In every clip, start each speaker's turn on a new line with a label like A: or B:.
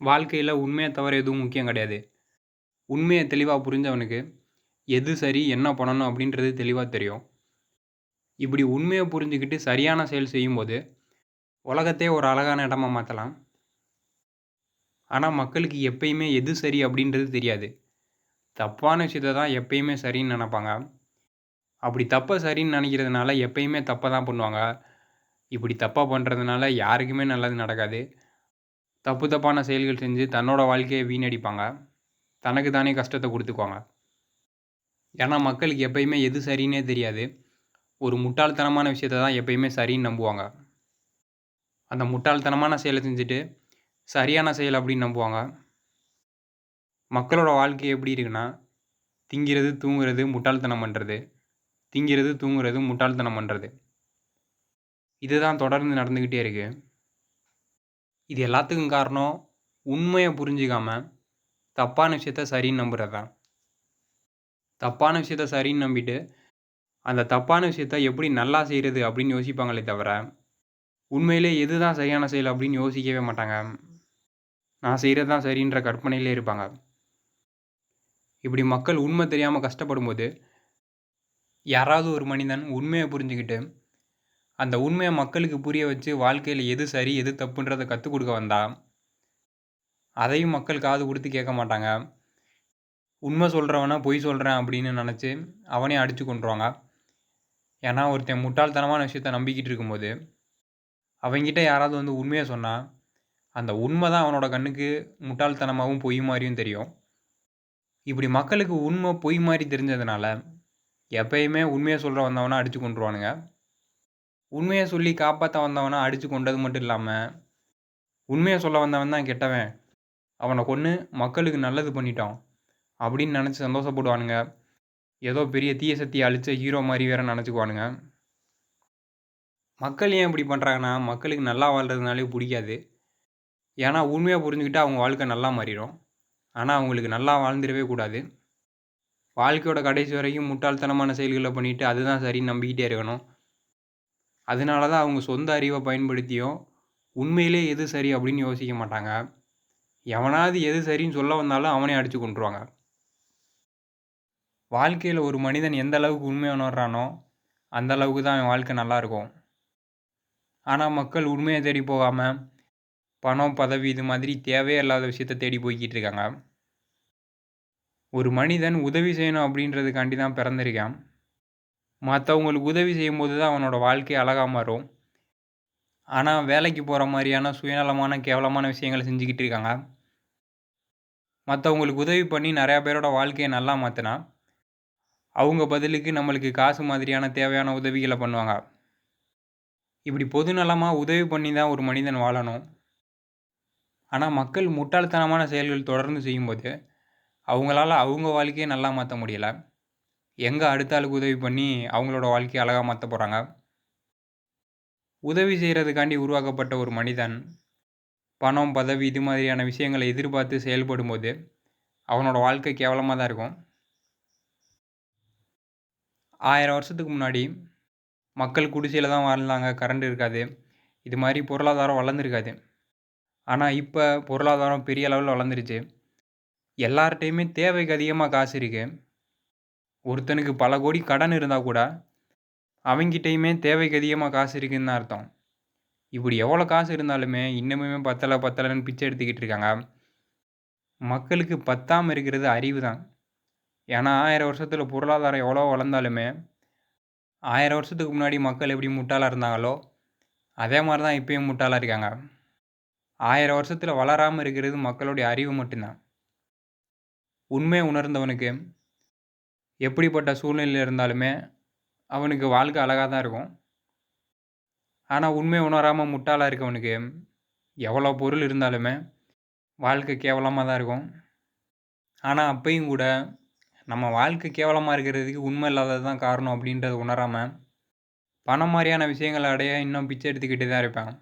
A: வாழ்க்கையில் உண்மையை தவிர எதுவும் முக்கியம் கிடையாது. உண்மையை தெளிவாக புரிஞ்சவனுக்கு, எது சரி, என்ன பண்ணணும் அப்படின்றது தெளிவாக தெரியும். இப்படி உண்மையை புரிஞ்சுக்கிட்டு சரியான செயல் செய்யும்போது, உலகத்தையே ஒரு அழகான இடமா மாற்றலாம் ஆனால் மக்களுக்கு எப்பயுமே எது சரி அப்படின்றது தெரியாது. தப்பான விஷயத்தை தான் எப்பயுமே சரின்னு நினைப்பாங்க அப்படி தப்பை சரின்னு நினைக்கிறதுனால எப்பயுமே தப்பாக தான் பண்ணுவாங்க. இப்படி தப்பாக பண்ணுறதுனால யாருக்குமே நல்லது நடக்காது. தப்பு தப்பான செயல்கள் செஞ்சு தன்னோட வாழ்க்கையை வீணடிப்பாங்க. தனக்கு தானே கஷ்டத்தை கொடுத்துக்குவாங்க ஏன்னா, மக்களுக்கு எப்பயுமே எது சரின்னே தெரியாது. ஒரு முட்டாள்தனமான விஷயத்த தான் எப்பயுமே சரின்னு நம்புவாங்க. அந்த முட்டாள்தனமான செயலை செஞ்சுட்டு, சரியான செயல் அப்படின்னு நம்புவாங்க. மக்களோட வாழ்க்கை எப்படி இருக்குன்னா, திங்கிறது, தூங்குறது, முட்டாள்தனம் பண்ணுறது திங்கிறது, தூங்குறது, முட்டாள்தனம் பண்ணுறது இதுதான் தொடர்ந்து நடந்துக்கிட்டே இருக்குது இது எல்லாத்துக்கும் காரணம், உண்மையை புரிஞ்சிக்காமல் தப்பான விஷயத்த சரின்னு நம்புறது தான். தப்பான விஷயத்த சரின்னு நம்பிட்டு, அந்த தப்பான விஷயத்த எப்படி நல்லா செய்கிறது அப்படின்னு யோசிப்பாங்களே தவிர, உண்மையிலே எது தான் சரியான செயல் அப்படின்னு யோசிக்கவே மாட்டாங்க. நான் செய்கிறது தான் சரின்ற கற்பனையிலே இருப்பாங்க. இப்படி மக்கள் உண்மை தெரியாமல் கஷ்டப்படும் கஷ்டப்படும்போது, யாராவது ஒரு மனிதன் உண்மையை புரிஞ்சுக்கிட்டு அந்த உண்மையை மக்களுக்கு புரிய வச்சு வாழ்க்கையில் எது சரி, எது தப்புன்றதை கற்றுக் கொடுக்க வந்தா, அதையும் மக்கள் காது கொடுத்து கேட்க மாட்டாங்க. உண்மை சொல்கிறவனா பொய் சொல்கிறேன் அப்படின்னு நினச்சி அவனே அடித்து கொண்டுருவாங்க ஏன்னா, ஒருத்தன் முட்டாள்தனமான விஷயத்த நம்பிக்கிட்டு இருக்கும்போது, அவங்கிட்ட யாராவது வந்து உண்மையை சொன்னால் அந்த உண்மை தான் அவனோட கண்ணுக்கு முட்டாள்தனமாகவும் பொய் மாதிரியும் தெரியும். இப்படி மக்களுக்கு உண்மை பொய் மாதிரி தெரிஞ்சதுனால, எப்பயுமே உண்மையை சொல்கிற வந்தவனா அடித்து கொண்டுருவானுங்க உண்மையை சொல்லி காப்பாற்ற வந்தவனை அடித்து கொண்டது மட்டும் இல்லாமல் உண்மையை சொல்ல வந்தவன் தான் கெட்டவன். அவனை கொன்று மக்களுக்கு நல்லது பண்ணிட்டான் அப்படின்னு நினச்சி சந்தோஷப்படுவானுங்க. ஏதோ பெரிய தீய சக்தியை அழிச்ச ஹீரோ மாதிரி வேற நினச்சிக்குவானுங்க மக்கள் ஏன் இப்படி பண்ணுறாங்கன்னா மக்களுக்கு நல்லா வாழ்கிறதுனாலே பிடிக்காது ஏன்னா, உண்மையாக புரிஞ்சுக்கிட்டால் அவங்க வாழ்க்கை நல்லா மாறிடும் ஆனால் அவங்களுக்கு நல்லா வாழ்ந்துடவே கூடாது. வாழ்க்கையோட கடைசி வரைக்கும் முட்டாள்தனமான செயல்களை பண்ணிவிட்டு அதுதான் சரின்னு நம்பிக்கிட்டே இருக்கணும். அதனால தான் அவங்க சொந்த அறிவை பயன்படுத்தியும், உண்மையிலே எது சரி அப்படின்னு யோசிக்க மாட்டாங்க. எவனாவது எது சரின்னு சொல்ல வந்தாலும் அவனே அடித்து கொண்டுருவாங்க வாழ்க்கையில் ஒரு மனிதன் எந்த அளவுக்கு உண்மைய உணர்றானோ, அந்த அளவுக்கு தான் அவன் வாழ்க்கை நல்லாயிருக்கும் ஆனால் மக்கள் உண்மையை தேடி போகாமல் பணம், பதவி இது மாதிரி தேவையே இல்லாத விஷயத்த தேடி போய்கிட்டு இருக்காங்க. ஒரு மனிதன் உதவி செய்யணும் அப்படின்றதுக்காண்டி தான் பிறந்திருக்கான். மற்றவங்களுக்கு உதவி செய்யும்போது தான் அவனோட வாழ்க்கை அழகாக மாறும். ஆனால் வேலைக்கு போகிற மாதிரியான சுயநலமான, கேவலமான விஷயங்கள செஞ்சுக்கிட்டு இருக்காங்க. மற்றவங்களுக்கு உதவி பண்ணி நிறையா பேரோட வாழ்க்கையை நல்லா மாற்றினா அவங்க பதிலுக்கு நம்மளுக்கு காசு மாதிரியான தேவையான உதவிகளை பண்ணுவாங்க. இப்படி பொதுநலமாக உதவி பண்ணி தான் ஒரு மனிதன் வாழணும். ஆனால் மக்கள் முட்டாள்தனமான செயல்கள் தொடர்ந்து செய்யும்போது, அவங்களால அவங்க வாழ்க்கையை நல்லா மாற்ற முடியலை எங்கே அடுத்த ஆளுக்கு உதவி பண்ணி அவங்களோட வாழ்க்கையை அழகாக மாற்ற போகிறாங்க உதவி செய்கிறதுக்காண்டி உருவாக்கப்பட்ட ஒரு மனிதன், பணம், பதவி இது மாதிரியான விஷயங்களை எதிர்பார்த்து செயல்படும்போது, அவனோட வாழ்க்கை கேவலமாக தான் இருக்கும். ஆயிரம் வருஷத்துக்கு முன்னாடி, மக்கள் குடிசையில் தான் வாழ்ந்தாங்க. கரண்ட் இருக்காது. இது மாதிரி பொருளாதாரம் வளர்ந்துருக்காது ஆனால் இப்போ பொருளாதாரம் பெரிய அளவில் வளர்ந்துருச்சு. எல்லார்ட்டயுமே தேவைக்கு அதிகமாக காசு இருக்குது ஒருத்தனுக்கு பல கோடி கடன் இருந்தால் கூட, அவங்கிட்டையுமே தேவைக்கு அதிகமாக காசு இருக்குதுன்னு தான் அர்த்தம். இப்படி எவ்வளோ காசு இருந்தாலுமே, இன்னமுமே பத்தலை பத்தலைன்னு பிச்சை எடுத்துக்கிட்டு இருக்காங்க. மக்களுக்கு பத்தாமல் இருக்கிறது அறிவு தான். ஏன்னா, ஆயிரம் வருஷத்தில் பொருளாதாரம் எவ்வளோ வளர்ந்தாலுமே, ஆயிரம் வருஷத்துக்கு முன்னாடி மக்கள் எப்படி முட்டாளாக இருந்தாங்களோ, அதே மாதிரி தான் இப்போயும் முட்டாளாக இருக்காங்க. ஆயிரம் வருஷத்தில் வளராமல் இருக்கிறது மக்களுடைய அறிவு மட்டும்தான் உண்மையை உணர்ந்தவனுக்கு, எப்படிப்பட்ட சூழ்நிலையில் இருந்தாலுமே, அவனுக்கு வாழ்க்கை அழகாக தான் இருக்கும். ஆனால் உண்மை உணராமல் முட்டாளாக இருக்கவனுக்கு, எவ்வளோ பொருள் இருந்தாலுமே, வாழ்க்கை கேவலமாக தான் இருக்கும். ஆனால் அப்பையும் கூட, நம்ம வாழ்க்கை கேவலமாக இருக்கிறதுக்கு உண்மை இல்லாதது தான் காரணம் அப்படின்றத உணராமல் பணம் மாதிரியான விஷயங்களை அடைய இன்னும் பிச்சை எடுத்துக்கிட்டு தான் இருப்பான்.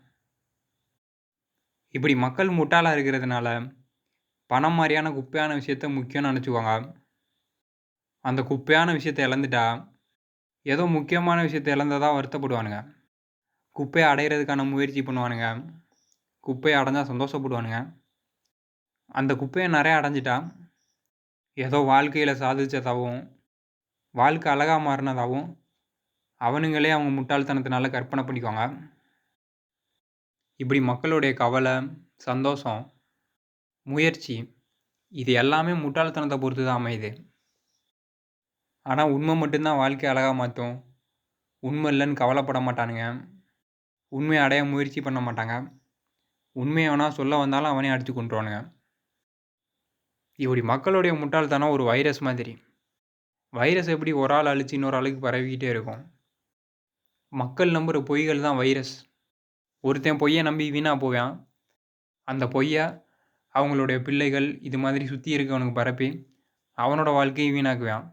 A: இப்படி மக்கள் முட்டாளாக இருக்கிறதுனால, பணம் மாதிரியான குப்பையான விஷயத்த முக்கியம்னு நெனைச்சுக்குவாங்க. அந்த குப்பையான விஷயத்த இழந்துட்டா, ஏதோ முக்கியமான விஷயத்த இழந்ததா வருத்தப்படுவானுங்க. குப்பையை அடையிறதுக்கான முயற்சி பண்ணுவானுங்க. குப்பையை அடைஞ்சால் சந்தோஷப்படுவானுங்க. அந்த குப்பையை நிறையா அடைஞ்சிட்டா ஏதோ வாழ்க்கையில் சாதித்ததாகவும் வாழ்க்கை அழகாக மாறினதாகவும் அவனுங்களே அவங்க முட்டாள்தனத்தினால கற்பனை பண்ணிக்குவாங்க இப்படி மக்களுடைய கவலை சந்தோஷம் முயற்சி இது எல்லாமே முட்டாள்தனத்தை பொறுத்து தான் அமையுது ஆனால் உண்மை மட்டும்தான் வாழ்க்கையை அழகாக மாற்றும் உண்மை இல்லைன்னு கவலைப்பட மாட்டானுங்க. உண்மையை அடைய முயற்சி பண்ண மாட்டாங்க. உண்மையை வேணால் சொல்ல வந்தாலும் அவனே அடித்து கொண்டுருவானுங்க இப்படி மக்களுடைய முட்டாள்தனம் ஒரு வைரஸ் மாதிரி. வைரஸ் எப்படி ஒரு ஆள் அழிச்சு இன்னொரு ஆளுக்கு பரவிக்கிட்டே இருக்கும்? மக்கள் நம்புகிற பொய்கள் தான் வைரஸ் ஒருத்தன் பொய்யை நம்பி வீணாக போவான். அந்த பொய்யை அவங்களுடைய பிள்ளைகள் இது மாதிரி சுற்றி இருக்கவனுக்கு பரப்பி அவனோட வாழ்க்கையை வீணாக்குவான்.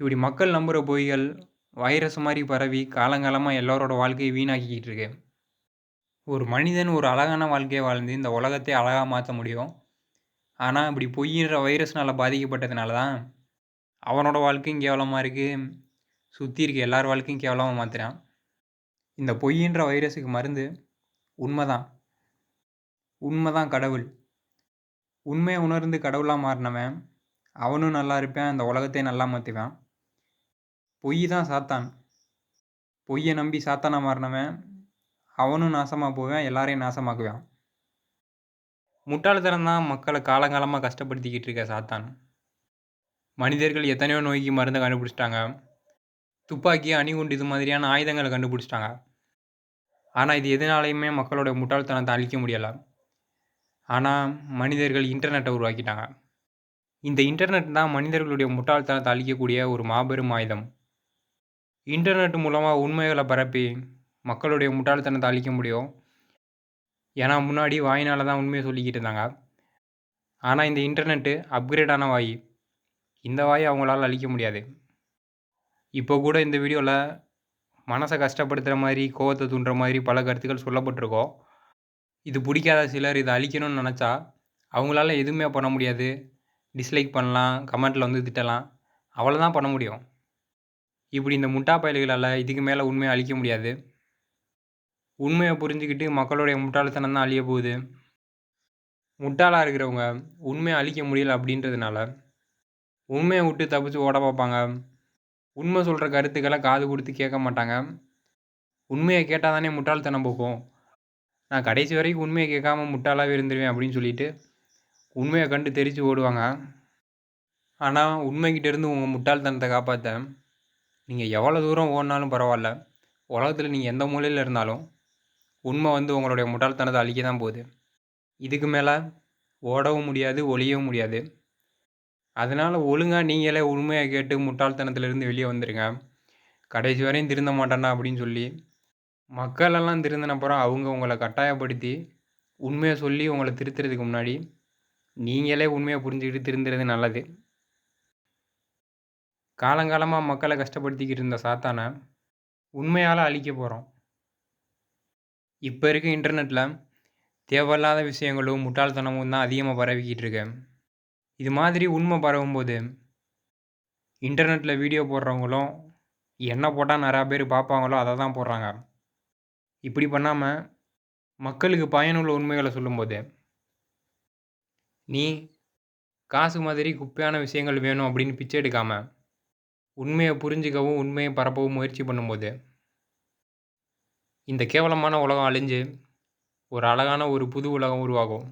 A: இப்படி மக்கள் நம்புகிற பொய்கள் வைரஸ் மாதிரி பரவி காலங்காலமாக எல்லோரோட வாழ்க்கையை வீணாக்கிக்கிட்டு இருக்கு. ஒரு மனிதன் ஒரு அழகான வாழ்க்கையை வாழ்ந்து இந்த உலகத்தை அழகாக மாற்ற முடியும். ஆனால் இப்படி பொய்யின்ற வைரஸ்னால் பாதிக்கப்பட்டதுனால தான் அவனோட வாழ்க்கையும் கேவலமாக இருக்குது சுற்றி இருக்க எல்லார் வாழ்க்கையும் கேவலமாக மாற்றுறான் இந்த பொய்யின்ற வைரஸுக்கு மருந்து உண்மை தான் உண்மை தான் கடவுள். உண்மையை உணர்ந்து கடவுளாக மாறினவன் அவனும் நல்லா இருப்பேன் அந்த உலகத்தை நல்லா மாற்றுவான் பொய் தான் சாத்தான். பொய்யை நம்பி சாத்தானா மாறினவன்? அவனும் நாசமாக போவேன் எல்லாரையும் நாசமாக்குவான். முட்டாள்தனம் தான் மக்களை காலங்காலமாக கஷ்டப்படுத்திக்கிட்டு இருக்க சாத்தான். மனிதர்கள் எத்தனையோ நோய்க்கு மருந்தை கண்டுபிடிச்சிட்டாங்க. துப்பாக்கி அணிகுண்டு இது மாதிரியான ஆயுதங்களை கண்டுபிடிச்சிட்டாங்க. ஆனால் இது எதனாலையுமே மக்களோட முட்டாள்தனத்தை அழிக்க முடியலை. ஆனால் மனிதர்கள் இன்டர்நெட்டை உருவாக்கிட்டாங்க. இந்த இன்டர்நெட் தான் மனிதர்களுடைய முட்டாள்தனத்தை அழிக்கக்கூடிய ஒரு மாபெரும் ஆயுதம். இன்டர்நெட் மூலமாக உண்மைகளை பரப்பி மக்களுடைய முட்டாள்தனத்தை அழிக்க முடியும். ஏன்னா முன்னாடி வாயினால் தான் உண்மையை சொல்லிக்கிட்டு இருந்தாங்க. ஆனால் இந்த இன்டர்நெட்டு அப்கிரேடான வாய் இந்த வாயை அவங்களால அழிக்க முடியாது. இப்போ கூட இந்த வீடியோவில் மனசை கஷ்டப்படுத்துகிற மாதிரி கோவத்தை தூண்டுற மாதிரி பல கருத்துக்கள் சொல்லப்பட்டிருக்கோம். இது பிடிக்காத சிலர் இதை அழிக்கணும்னு நினச்சா அவங்களால எதுவுமே பண்ண முடியாது. டிஸ்லைக் பண்ணலாம் கமெண்ட்டில் வந்து திட்டலாம். அவ்வளோதான் பண்ண முடியும். இப்படி இந்த முட்டா பயல்களால் இதுக்கு மேலே உண்மையை அழிக்க முடியாது. உண்மையை புரிஞ்சுக்கிட்டு மக்களுடைய முட்டாள்தனம் தான் அழிய போகுது. முட்டாளாக இருக்கிறவங்க உண்மையை அழிக்க முடியல அப்படின்றதுனால உண்மையை விட்டு தப்பிச்சு ஓட பார்ப்பாங்க. உண்மை சொல்கிற கருத்துக்களை காது கொடுத்து கேட்க மாட்டாங்க. உண்மையை கேட்டால் தானே முட்டாள்தனம் போகும். நான் கடைசி வரைக்கும் உண்மையை கேட்காம முட்டாளாகவே இருந்துருவேன் அப்படின்னு சொல்லிட்டு உண்மையை கண்டு தெரித்து ஓடுவாங்க. ஆனால் உண்மைக்கிட்டேருந்து உங்கள் முட்டாள்தனத்தை காப்பாற்ற நீங்கள் எவ்வளோ தூரம் ஓடினாலும் பரவாயில்ல. உலகத்தில் நீங்கள் எந்த மூலையில் இருந்தாலும் உண்மை வந்து உங்களுடைய முட்டாள்தனத்தை அழிக்க தான் போகுது. இதுக்கு மேலே ஓடவும் முடியாது ஒழியவும் முடியாது. அதனால் ஒழுங்காக நீங்களே உண்மையை கேட்டு முட்டாள்தனத்திலேருந்து வெளியே வந்துடுங்க கடைசி வரையும் திருந்த மாட்டேன்னா அப்படின்னு சொல்லி மக்களெல்லாம் திருந்தினப்புறம் அவங்க உங்களை கட்டாயப்படுத்தி உண்மையை சொல்லி உங்களை திருத்துறதுக்கு முன்னாடி நீங்களே உண்மையை புரிஞ்சுக்கிட்டு திருந்துறது நல்லது. காலங்காலமாக மக்களை கஷ்டப்படுத்திக்கிட்டு இருந்த சாத்தானை உண்மையால் அழிக்க போகிறோம் இப்போ இருக்க இன்டர்நெட்டில் தேவையில்லாத விஷயங்களும் முட்டாள்தனமும் தான் அதிகமாக பரவிக்கிட்டு இருக்கு. இது மாதிரி உண்மை பரவும்போது இன்டர்நெட்டில் வீடியோ போடுறவங்களும் என்ன போட்டால் நிறையா பேர் பார்ப்பாங்களோ அதை தான் போடுறாங்க. இப்படி பண்ணாமல் மக்களுக்கு பயனுள்ள உண்மைகளை சொல்லும்போது நீ காசு மாதிரி குப்பையான விஷயங்கள் வேணும் அப்படின்னு பிச்சை எடுக்காமல் உண்மையை புரிஞ்சிக்கவும் உண்மையை பரப்பவும் முயற்சி பண்ணும்போது இந்த கேவலமான உலகம் அழிஞ்சு ஒரு அழகான ஒரு புது உலகம் உருவாகும்.